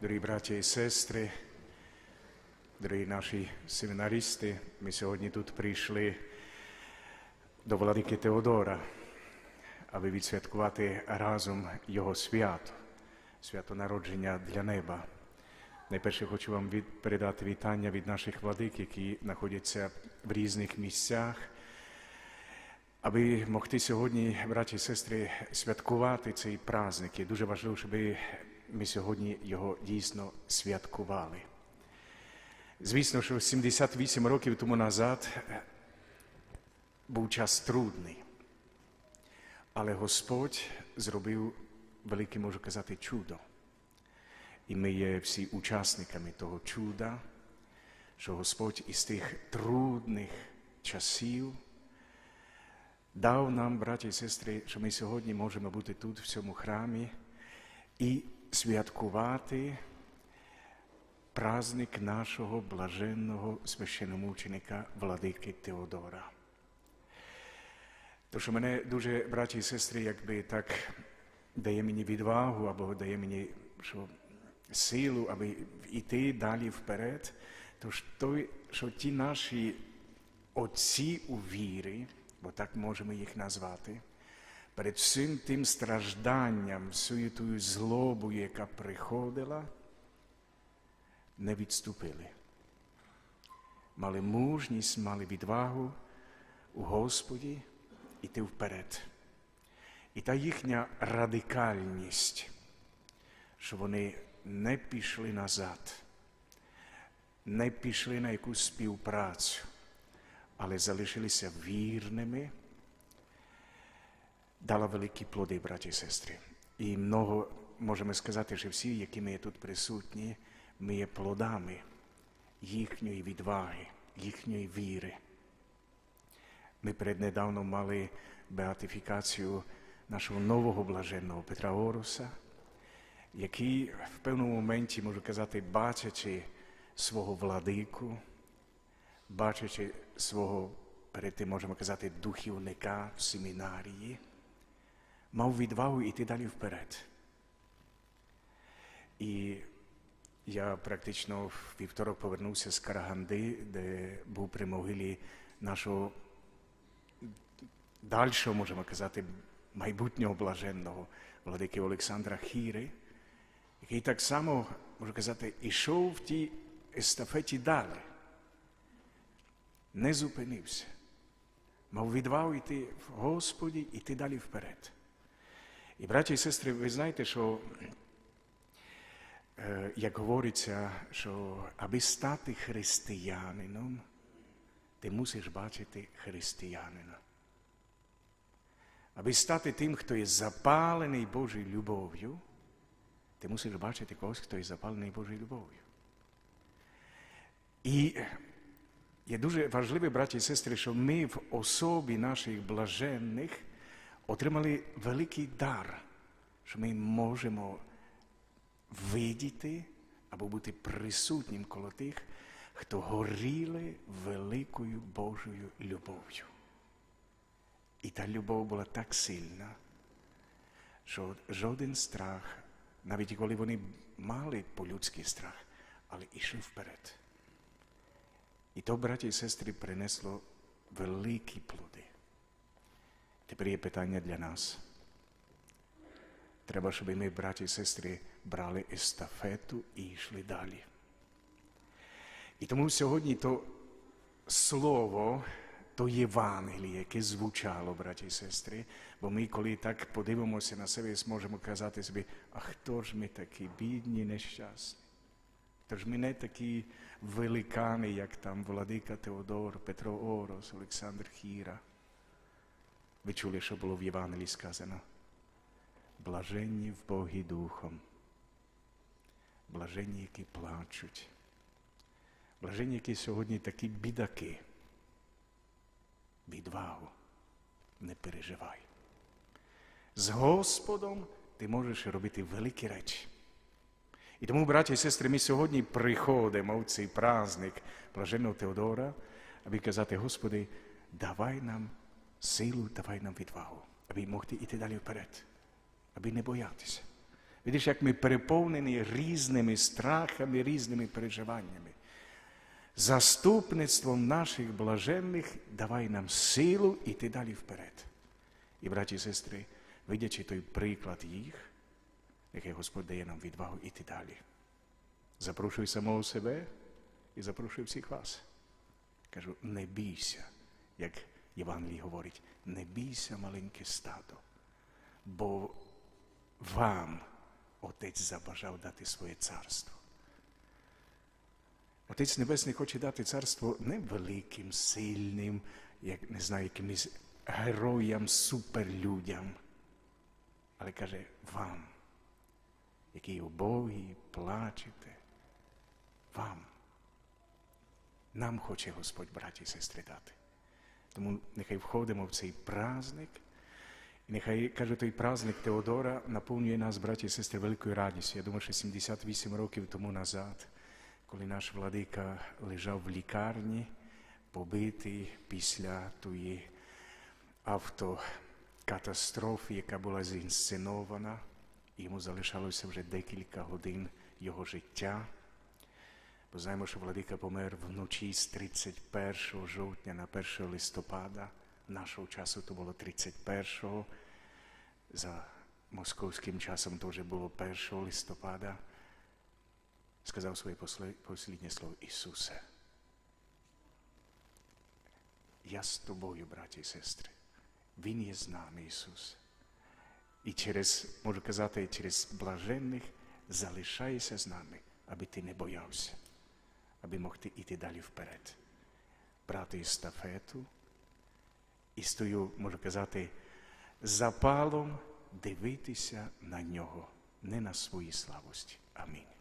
дорогі браті і сестри, дорогі наші семінаристи, ми сьогодні тут прийшли до владики Теодора, аби відсвяткувати разом його свято, свято народження для неба. Найперше хочу вам від, передати вітання від наших владик, які знаходяться в різних місцях, аби могти сьогодні, браті і сестри, святкувати цей праздник. І дуже важливо, щоб ми сьогодні його дійсно святкували. Звісно, що 78 років тому назад був час трудний, але Господь зробив велике, можу казати, чудо. І ми є всі учасниками того чуда, що Господь із тих трудних часів дав нам, браті і сестри, що ми сьогодні можемо бути тут, в цьому храмі, і святкувати праздник нашого блаженного священомученика Владики Теодора. То, що мене дуже, браті і сестри, якби так дає мені відвагу або дає мені що, силу, аби йти далі вперед, то той, що ті наші отці у вірі, бо так можемо їх назвати, перед всім тим стражданням, всю тою злобою, яка приходила, не відступили. Мали мужність, мали відвагу у Господі йти вперед. І та їхня радикальність, що вони не пішли назад, не пішли на якусь співпрацю, але залишилися вірними, дала великі плоди, браті і сестри. І много можемо сказати, що всі, які ми є тут присутні, ми є плодами їхньої відваги, їхньої віри. Ми переднедавно мали беатифікацію нашого нового блаженного Петра Оруса, який в певному моменті, можу казати, бачачи свого владику, бачачи свого, перед тим можемо казати, духівника в семінарії, мав відвагу йти далі вперед. І я практично в вівторок повернувся з Караганди, де був при могилі нашого дальшого, можемо казати, майбутнього блаженного владики Олександра Хіри, який так само, можу казати, ішов в тій естафеті далі, не зупинився. Мав відвагу йти в Господі, йти далі вперед. І, браті і сестри, ви знаєте, що, е, як говориться, що аби стати християнином, ти мусиш бачити християнина. Аби стати тим, хто є запалений Божою любов'ю, ти мусиш бачити когось, хто є запалений Божою любов'ю. І є дуже важливо, браті і сестри, що ми в особі наших блаженних отримали великий дар, що ми можемо видіти або бути присутнім коло тих, хто горіли великою Божою любов'ю. І та любов була так сильна, що жоден страх, навіть коли вони мали по-людський страх, але йшли вперед. І то, браті і сестри, принесло великі плоди. Тепер є питання для нас. Треба, щоб ми, браті і сестри, брали естафету і йшли далі. І тому сьогодні то слово, то Євангеліє, яке звучало, браті і сестри, бо ми, коли так подивимося на себе, зможемо казати собі, а хто ж ми такі бідні, нещасні? Тож ми не такі великани, як там Владика Теодор, Петро Орос, Олександр Хіра. Ви чули, що було в Євангелії сказано? Блаженні в Богі Духом, блаженні, які плачуть, блаженні, які сьогодні такі бідаки. Відвагу не переживай. З Господом ти можеш робити великі речі. І тому, браті і сестри, ми сьогодні приходимо в цей праздник Блаженного Теодора, аби казати, Господи, давай нам силу, давай нам відвагу, аби могти йти далі вперед, аби не боятися, Видиш, як ми переповнені різними страхами, різними переживаннями. Заступництвом наших блаженних давай нам силу йти далі вперед. І, браті і сестри, видячи той приклад їх, нехай Господь дає нам відвагу йти далі. Запрошую самого себе і запрошую всіх вас. Кажу, не бійся, як Євангелій говорить, не бійся маленьке стадо, бо вам Отець забажав дати своє царство. Отець Небесний хоче дати царство не великим, сильним, як не знаю, якимось героям, суперлюдям, але каже вам, які убогі, плачете, вам. Нам хоче Господь, браті і сестри, дати. Тому нехай входимо в цей праздник. І нехай, каже, той праздник Теодора наповнює нас, браті і сестри, великою радістю. Я думаю, що 78 років тому назад, коли наш владика лежав в лікарні, побитий після тої автокатастрофи, яка була зінсценована, йому залишалося вже декілька годин його життя. Бо знаємо, що владика помер вночі з 31 жовтня на 1 листопада. Нашого часу то було 31-го. За московським часом вже було 1 листопада. Сказав своє посліднє слово Ісусе. Я з тобою, браті і сестри. Він є з нами, Ісус. І через, можу казати, через блаженних залишайся з нами, аби ти не боявся аби могти йти далі вперед, брати естафету і стою, можу казати, запалом дивитися на нього, не на свої слабості. Амінь.